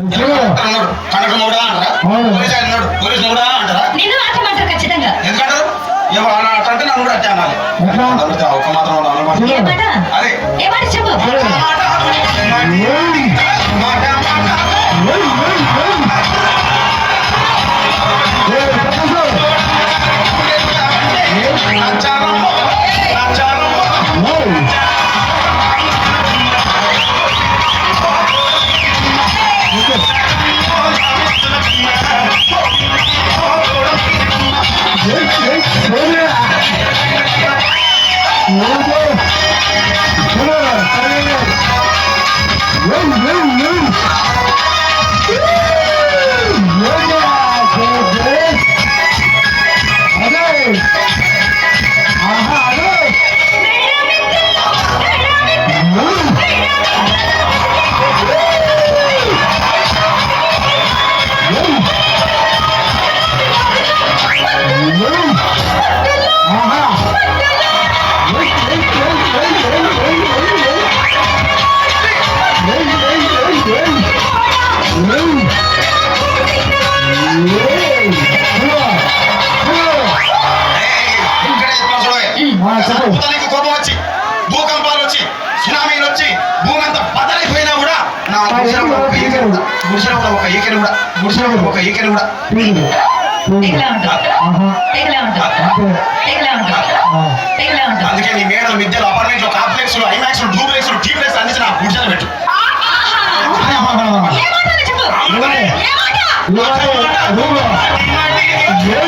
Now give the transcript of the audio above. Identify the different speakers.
Speaker 1: అన్నాడు కనక మొగుడా అంటారా. పోలీస్ అన్నాడు పోలీస్ మొగుడా అంటారా?
Speaker 2: నిన్ను మాట్లాడమంటారు ఖచ్చితంగా.
Speaker 1: ఎందుకంటారు అలా అంటే నన్ను కూడా అట్టే అనాలి. ఒక్క మాత్రం అదే.
Speaker 2: చెప్పు?
Speaker 1: Let's, let's, let's, ఒక ఈకలు కూడా గుడిసెలో కూడా ఒక ఈకలు కూడా గుడిసెలో కూడా ఒక ఈకలు కూడా అందుకే నీ మేడలు మిద్దెలు అపార్ట్మెంట్లు కాంప్లెక్స్ ఐమాక్స్ డూప్లెక్స్ టీప్లెక్స్ అందించి నా గుడిసెలు పెట్టు.
Speaker 2: ఏ